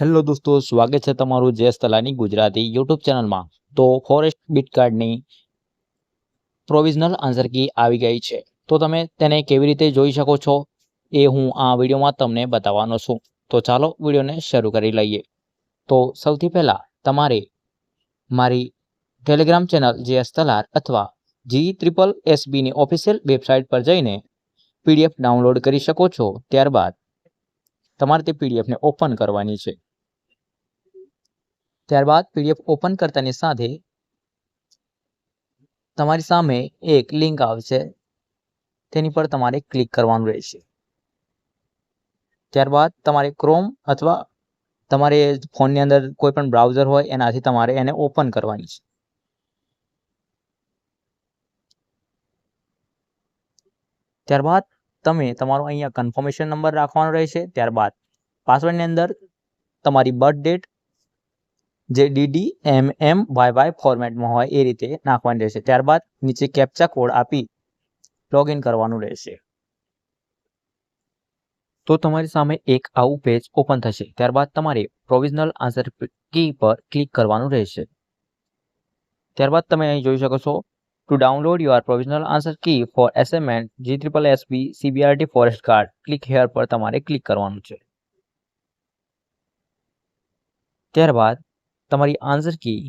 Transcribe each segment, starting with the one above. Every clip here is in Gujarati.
હેલો દોસ્તો, સ્વાગત છે તમારું જેસ તલાની ગુજરાતી યુટ્યુબ ચેનલમાં. તો ફોરેસ્ટ બીટ કાર્ડની પ્રોવિઝનલ આન્સર કી આવી ગઈ છે. તો તમે તેને કેવી રીતે જોઈ શકો છો એ હું આ વિડીયોમાં તમને બતાવવાનો છું. તો ચાલો વિડીયોને શરૂ કરી લઈએ. તો સૌથી પહેલાં તમારે મારી ટેલિગ્રામ ચેનલ જેએસ તલાર અથવા જી ટ્રિપલ એસબીની ઓફિશિયલ વેબસાઇટ પર જઈને પીડીએફ ડાઉનલોડ કરી શકો છો. ત્યારબાદ તમારે તે પીડીએફને ઓપન કરવાની છે. ત્યારબાદ પીડીએફ ઓપન કરતાની સાથે તમારી સામે એક લિંક આવશે તેની પર તમારે ક્લિક કરવાનું રહેશે. ત્યારબાદ તમારે ક્રોમ અથવા તમારે ફોનની અંદર કોઈ પણ બ્રાઉઝર હોય, એનાથી તમારે એને ઓપન કરવાની છે. ત્યારબાદ તમે તમારો અહીંયા કન્ફર્મેશન નંબર રાખવાનો રહેશે. ત્યારબાદ પાસવર્ડની અંદર તમારી બર્થ ડેટ જે DD M M Y Y ફોર્મેટમાં હોય એ રીતે નાખવાની રહેશે. ત્યારબાદ નીચે કેપ્ચા કોડ આપી લોગિન કરવાનું રહેશે. તો તમારી સામે એક આવું પેજ ઓપન થશે. ત્યારબાદ તમારે પ્રોવિઝનલ આન્સર કી પર ક્લિક કરવાનું રહેશે. ત્યારબાદ તમે અહીં જોઈ શકો છો to download your provisional answer key for SMN G triple SB CBRT forest card click here પર તમારે ક્લિક કરવાનું છે. ત્યારબાદ તમારી આન્સર કી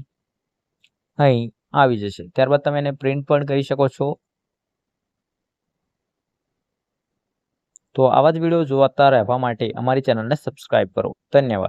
અહીં આવી જશે. ત્યારબાદ તમે એને પ્રિન્ટ પણ કરી શકો છો. તો આવા જ વીડિયો જોવાતા રહેવા માટે અમારી ચેનલને સબસ્ક્રાઇબ કરો. ધન્યવાદ.